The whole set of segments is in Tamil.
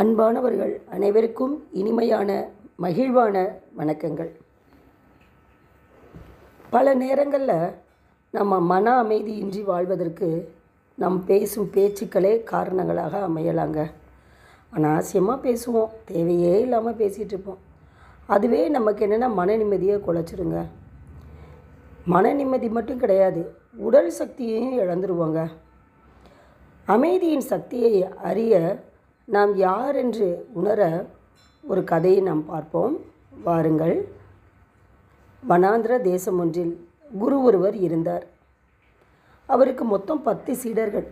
அன்பானவர்கள் அனைவருக்கும் இனிமையான மகிழ்வான வணக்கங்கள். பல நேரங்களில் நம்ம மன அமைதியின்றி வாழ்வதற்கு நம் பேசும் பேச்சுக்களே காரணங்களாக அமையலாங்க. அனாவசியமாக பேசுவோம் தேவையே இல்லாமல் பேசிகிட்டு இருப்போம். அதுவே நமக்கு என்னென்னா மன நிம்மதியை குலைச்சிருங்க. மன நிம்மதி மட்டும் கிடையாது உடல் சக்தியையும் இழந்துருவோங்க. அமைதியின் சக்தியை அறிய நாம் யார் என்று உணர ஒரு கதையை நாம் பார்ப்போம். வாருங்கள். வனாந்திர தேசம் ஒன்றில் குரு ஒருவர் இருந்தார். அவருக்கு மொத்தம் பத்து சீடர்கள்.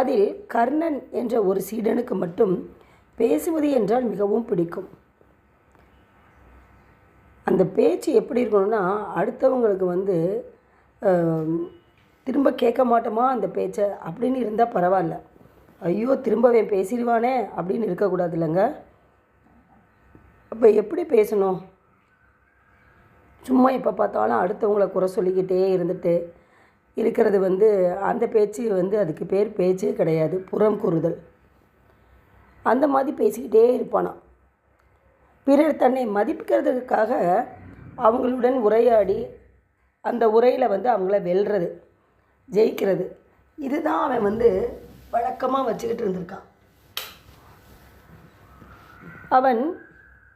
அதில் கர்ணன் என்ற ஒரு சீடனுக்கு மட்டும் பேசுவது என்றால் மிகவும் பிடிக்கும். அந்த பேச்சு எப்படி இருக்கணும்னா அடுத்தவங்களுக்கு வந்து திரும்ப கேட்க மாட்டோமா அந்த பேச்சை? அப்படின்னு இருந்தால் பரவாயில்ல. ஐயோ திரும்ப அவன் பேசிடுவானே அப்படின்னு இருக்கக்கூடாது இல்லைங்க அப்போ எப்படி பேசணும்? சும்மா எப்போ பார்த்தாலும் அடுத்தவங்களை குறை சொல்லிக்கிட்டே இருந்துட்டு இருக்கிறது வந்து அந்த பேச்சு வந்து அதுக்கு பேர் பேச்சே கிடையாது புறம் கூறுதல். அந்த மாதிரி பேசிக்கிட்டே இருப்பானாம் பிறர் தன்னை மதிப்பிக்கிறதுக்காக அவங்களுடன் உரையாடி அந்த உரையில் வந்து அவங்கள வெல்றது ஜெயிக்கிறது. இதுதான் அவன் வந்து வழக்கமாக வச்சுக்கிட்டு இருந்திருக்கான். அவன்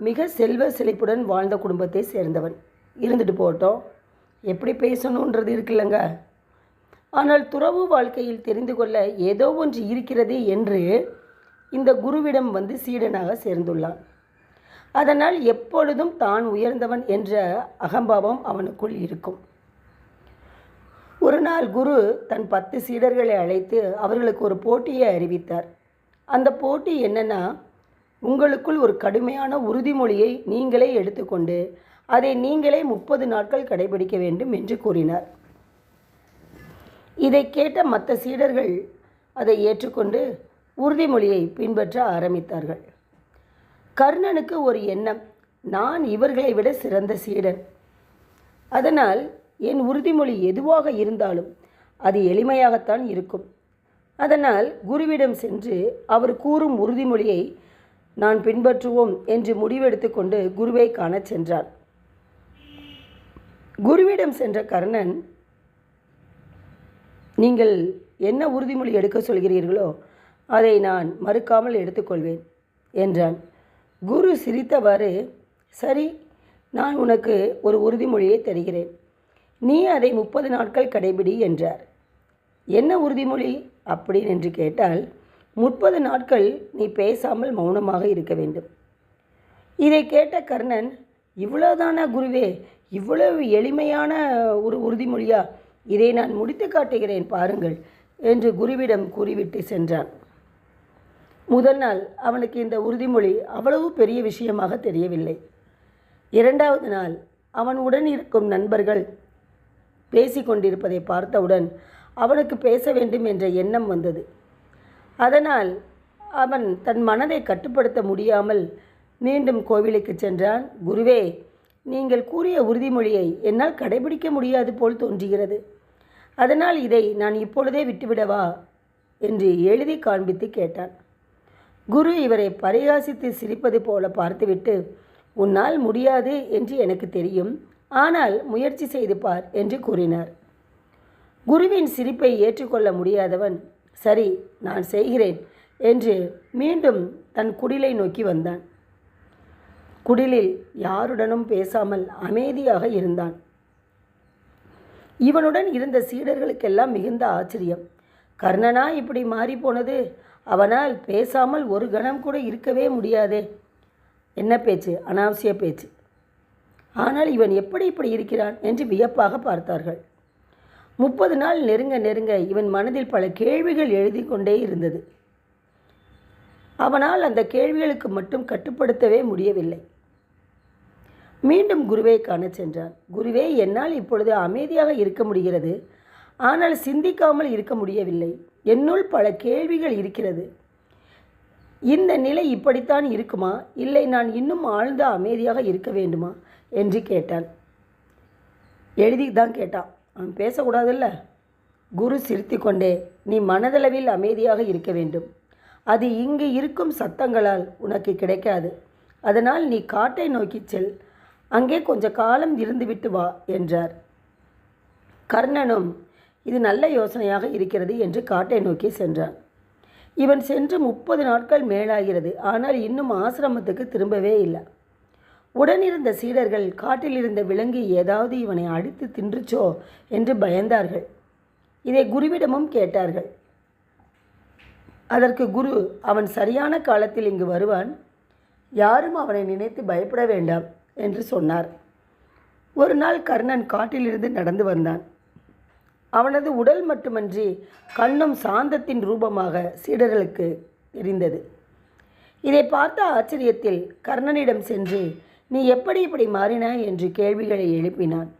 மிக செல்வ செழிப்புடன் வாழ்ந்த குடும்பத்தை சேர்ந்தவன். இருந்துட்டு போகட்டும். எப்படி பேசணுன்றது இருக்குல்லங்க. ஆனால் துறவு வாழ்க்கையில் தெரிந்து கொள்ள ஏதோ ஒன்று இருக்கிறது என்று இந்த குருவிடம் வந்து சீடனாக சேர்ந்துள்ளான். அதனால் எப்பொழுதும் தான் உயர்ந்தவன் என்ற அகம்பாவம் அவனுக்குள் இருக்கும். ஒரு நாள் குரு தன் பத்து சீடர்களை அழைத்து அவர்களுக்கு ஒரு போட்டியை அறிவித்தார். அந்த போட்டி என்னன்னா உங்களுக்குள் ஒரு கடுமையான உறுதிமொழியை நீங்களே எடுத்துக்கொண்டு அதை நீங்களே முப்பது நாட்கள் கடைபிடிக்க வேண்டும் என்று கூறினார். இதை கேட்ட மற்ற சீடர்கள் அதை ஏற்றுக்கொண்டு உறுதிமொழியை பின்பற்ற ஆரம்பித்தார்கள். கர்ணனுக்கு ஒரு எண்ணம் நான் இவர்களை விட சிறந்த சீடன். அதனால் என் உறுதிமொழி எதுவாக இருந்தாலும் அது எளிமையாகத்தான் இருக்கும். அதனால் குருவிடம் சென்று அவர் கூறும் உறுதிமொழியை நான் பின்பற்றுவோம் என்று முடிவெடுத்து கொண்டு குருவை காணச் சென்றான். குருவிடம் சென்ற கர்ணன் நீங்கள் என்ன உறுதிமொழி எடுக்க சொல்கிறீர்களோ அதை நான் மறுக்காமல் எடுத்துக்கொள்வேன் என்றான். குரு சிரித்தவாறு சரி நான் உனக்கு ஒரு உறுதிமொழியை தருகிறேன். நீ அதை முப்பது நாட்கள் கடைபிடி என்றார். என்ன உறுதிமொழி? அப்படின்னு என்று கேட்டால் முப்பது நாட்கள் நீ பேசாமல் மௌனமாக இருக்க வேண்டும். இதை கேட்ட கர்ணன் இவ்வளோதானா குருவே இவ்வளவு எளிமையான ஒரு உறுதிமொழியா? இதை நான் முடித்து காட்டுகிறேன் பாருங்கள் என்று குருவிடம் கூறிவிட்டு சென்றான். முதல் நாள் அவனுக்கு இந்த உறுதிமொழி அவ்வளவு பெரிய விஷயமாக தெரியவில்லை. இரண்டாவது நாள் அவன் உடன் இருக்கும் நண்பர்கள் பேசிக்கொண்டிருப்பதை பார்த்தவுடன் அவனுக்கு பேச வேண்டும் என்ற எண்ணம் வந்தது. அதனால் அவன் தன் மனதை கட்டுப்படுத்த முடியாமல் மீண்டும் கோவிலுக்கு சென்றான். குருவே நீங்கள் கூறிய உறுதிமொழியை என்னால் கடைபிடிக்க முடியாது போல் தோன்றுகிறது. அதனால் இதை நான் இப்பொழுதே விட்டுவிடவா? என்று எழுதி காண்பித்து கேட்டான். குரு இவரை பரிகாசித்து சிரிப்பது போல பார்த்துவிட்டு உன்னால் முடியாது என்று எனக்கு தெரியும். ஆனால் முயற்சி செய்து பார் என்று கூறினார். குருவின் சிரிப்பை ஏற்றுக்கொள்ள முடியாதவன் சரி நான் செய்கிறேன் என்று மீண்டும் தன் குடிலை நோக்கி வந்தான். குடிலில் யாருடனும் பேசாமல் அமைதியாக இருந்தான். இவனுடன் இருந்த சீடர்களுக்கெல்லாம் மிகுந்த ஆச்சரியம். கர்ணனா இப்படி மாறிப்போனது அவனால் பேசாமல் ஒரு கணம் கூட இருக்கவே முடியாதே. என்ன பேச்சு? அனாவசிய பேச்சு. ஆனால் இவன் எப்படி இப்படி இருக்கிறான் என்று வியப்பாக பார்த்தார்கள். முப்பது நாள் நெருங்க நெருங்க இவன் மனதில் பல கேள்விகள் எழுதி கொண்டே இருந்தது. அவனால் அந்த கேள்விகளுக்கு மட்டும் கட்டுப்படுத்தவே முடியவில்லை. மீண்டும் குருவை காண சென்றான். குருவே என்னால் இப்பொழுது அமைதியாக இருக்க முடிகிறது. ஆனால் சிந்திக்காமல் இருக்க முடியவில்லை. என்னுள் பல கேள்விகள் இருக்கிறது. இந்த நிலை இப்படித்தான் இருக்குமா? இல்லை நான் இன்னும் ஆழ்ந்த அமைதியாக இருக்க வேண்டுமா? என்று கேட்டான். எழுதி தான் கேட்டான். அவன் பேசக்கூடாதுல்ல? குரு சிரித்துக்கொண்டே நீ மனதளவில் அமைதியாக இருக்க வேண்டும். அது இங்கு இருக்கும் சத்தங்களால் உனக்கு கிடைக்காது. அதனால் நீ காட்டை நோக்கிச் செல். அங்கே கொஞ்ச காலம் இருந்துவிட்டு வா என்றார். கர்ணனும் இது நல்ல யோசனையாக இருக்கிறது என்று காட்டை நோக்கி சென்றான். இவன் சென்று முப்பது நாட்கள் மேலாகிறது. ஆனால் இன்னும் ஆசிரமத்துக்கு திரும்பவே இல்லை. உடனிருந்த சீடர்கள் காட்டில் இருந்த விலங்கு ஏதாவது இவனை அடித்து தின்றுச்சோ என்று பயந்தார்கள். இதை குருவிடமும் கேட்டார்கள். அதற்கு குரு அவன் சரியான காலத்தில் இங்கு வருவான். யாரும் அவனை நினைத்து பயப்பட வேண்டாம் என்று சொன்னார். ஒரு நாள் கர்ணன் காட்டிலிருந்து நடந்து வந்தான். அவனது உடல் மட்டுமன்றி கண்ணும் சாந்தத்தின் ரூபமாக சீடர்களுக்கு தெரிந்தது. இதை பார்த்த ஆச்சரியத்தில் கர்ணனிடம் சென்று நீ எப்படி இப்படி மாறினாய் என்று கேள்விகளை எழுப்பினான்.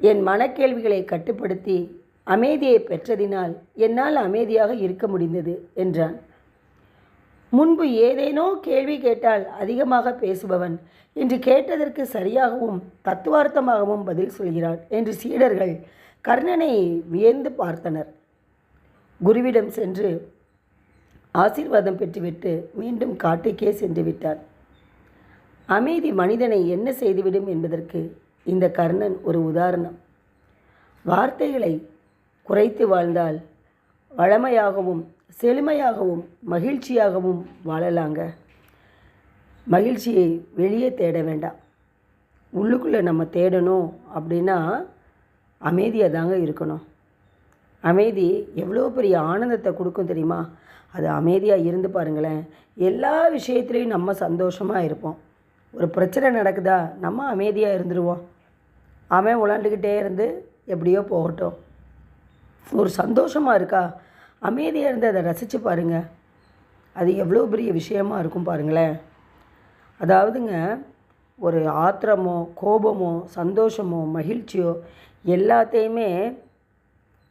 என் மனக்கேள்விகளை கட்டுப்படுத்தி அமைதியை பெற்றதினால் என்னால் அமைதியாக இருக்க முடிந்தது என்றான். முன்பு ஏதேனோ கேள்வி கேட்டால் அதிகமாக பேசுபவன் இன்று கேட்டதற்கு சரியாகவும் தத்துவார்த்தமாகவும் பதில் சொல்கிறான் என்று சீடர்கள் கர்ணனை வியந்து பார்த்தனர். குருவிடம் சென்று ஆசீர்வாதம் பெற்றுவிட்டு மீண்டும் காட்டுக்கே சென்று விட்டான் அமைதி மனிதனை என்ன செய்துவிடும் என்பதற்கு இந்த கர்ணன் ஒரு உதாரணம். வார்த்தைகளை குறைத்து வாழ்ந்தால் வளமையாகவும் செழுமையாகவும் மகிழ்ச்சியாகவும் வாழலாங்க. மகிழ்ச்சியை வெளியே தேட வேண்டாம். உள்ளுக்குள்ளே நம்ம தேடணும் அப்படின்னா அமைதியாக தாங்க இருக்கணும். அமைதி எவ்வளோ பெரிய ஆனந்தத்தை கொடுக்கும் தெரியுமா? அது அமைதியாக இருந்து பாருங்களேன். எல்லா விஷயத்துலேயும் நம்ம சந்தோஷமாக இருப்போம். ஒரு பிரச்சனை நடக்குதா? நம்ம அமைதியாக இருந்துருவோம். அவன் உலாண்டுக்கிட்டே இருந்து எப்படியோ போகட்டும். ஒரு சந்தோஷமாக இருக்கா? அமைதியாக இருந்து அதை ரசித்து பாருங்கள் அது எவ்வளோ பெரிய விஷயமா இருக்கும் பாருங்களேன். அதாவதுங்க ஒரு ஆத்திரமோ கோபமோ சந்தோஷமோ மகிழ்ச்சியோ எல்லாத்தையுமே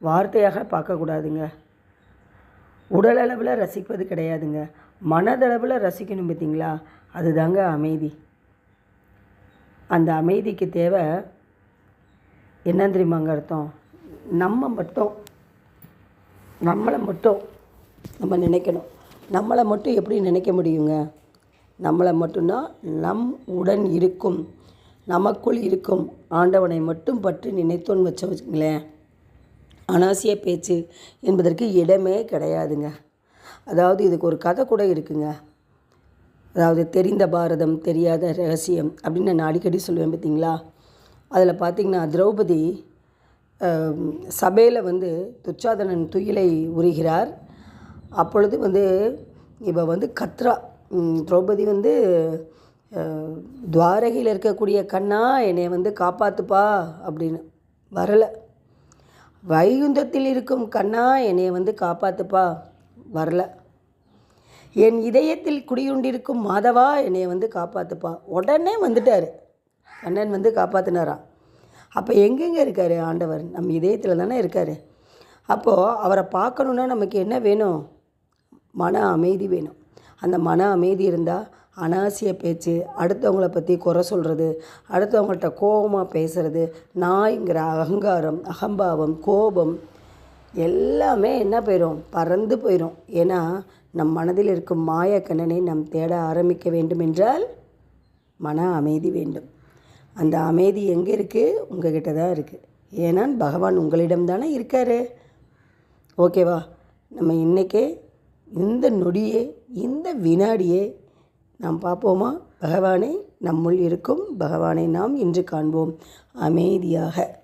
வார்த்தையாக பார்க்கக்கூடாதுங்க. உடலளவில் ரசிப்பது கிடையாதுங்க. மனதளவில் ரசிக்கணும் பார்த்தீங்களா? அதுதாங்க அமைதி. அந்த அமைதிக்கு தேவை என்ன தெரியுமாங்க அர்த்தம்? நம்ம மட்டும். நம்மளை மட்டும் நம்ம நினைக்கணும். நம்மளை மட்டும் எப்படி நினைக்க முடியுங்க? நம்மளை மட்டும்தான் நம் உடன் இருக்கும். நமக்குள் இருக்கும். ஆண்டவனை மட்டும் பற்றி நினைத்தோன்னு வச்ச வச்சுங்களேன் அனாசிய பேச்சு என்பதற்கு இடமே கிடையாதுங்க. அதாவது இதுக்கு ஒரு கதை கூட இருக்குங்க. அதாவது தெரிந்த பாரதம் தெரியாத ரகசியம் அப்படின்னு நான் அடிக்கடி சொல்லுவேன் பார்த்தீங்களா? அதில் பார்த்திங்கன்னா திரௌபதி சபையில் வந்து துச்சாதனன் துயிலை உரிகிறார். அப்பொழுது வந்து இவ வந்து கத்ரா திரௌபதி வந்து துவாரகையில் இருக்கக்கூடிய கண்ணா என்னை வந்து காப்பாற்றுப்பா அப்படின்னு வரலை. வைகுந்தத்தில் இருக்கும் கண்ணா என்னை வந்து காப்பாற்றுப்பா வரலை. என் இதயத்தில் குடியுண்டிருக்கும் மாதவா என்னை வந்து காப்பாற்றுப்பா உடனே வந்துட்டார். கண்ணன் வந்து காப்பாற்றினாராம் அப்போ எங்கெங்கே இருக்கார் ஆண்டவர்? நம்ம இதயத்தில் தானே இருக்கார். அப்போது அவரை பார்க்கணுன்னா நமக்கு என்ன வேணும்? மன அமைதி வேணும். அந்த மன அமைதி இருந்தால் அனாவசிய பேச்சு அடுத்தவங்கள பற்றி குறை சொல்கிறது அடுத்தவங்கள்ட்ட கோபமாக பேசுகிறது நாய்ங்கிற அகங்காரம் அகம்பாவம் கோபம் எல்லாமே என்ன போயிடும் பறந்து போயிடும் ஏன்னா நம் மனதில் இருக்கும் மாயக்கண்ணனை நாம் தேட ஆரம்பிக்க வேண்டும் என்றால் மன அமைதி வேண்டும். அந்த அமைதி எங்கே இருக்குது உங்ககிட்ட தான் இருக்குது ஏன்னா பகவான் உங்களிடம் தானே இருக்கார். ஓகேவா? நம்ம இன்றைக்கே இந்த நொடியே இந்த வினாடியே நாம் பார்ப்போமா? பகவானை நம்முள் இருக்கும் பகவானை நாம் இன்று காண்போம் அமைதியாக.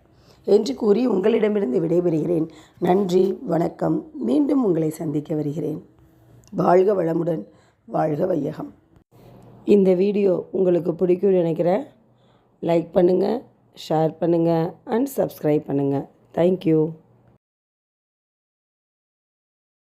என்று கூறி உங்களிடமிருந்து விடைபெறுகிறேன். நன்றி வணக்கம். மீண்டும் உங்களை சந்திக்க வருகிறேன். வாழ்க வளமுடன் வாழ்க வையகம். இந்த வீடியோ உங்களுக்கு பிடிக்கும்னு நினைக்கிறேன். லைக் பண்ணுங்கள் ஷேர் பண்ணுங்கள் அண்ட் சப்ஸ்கிரைப் பண்ணுங்கள் தேங்க்யூ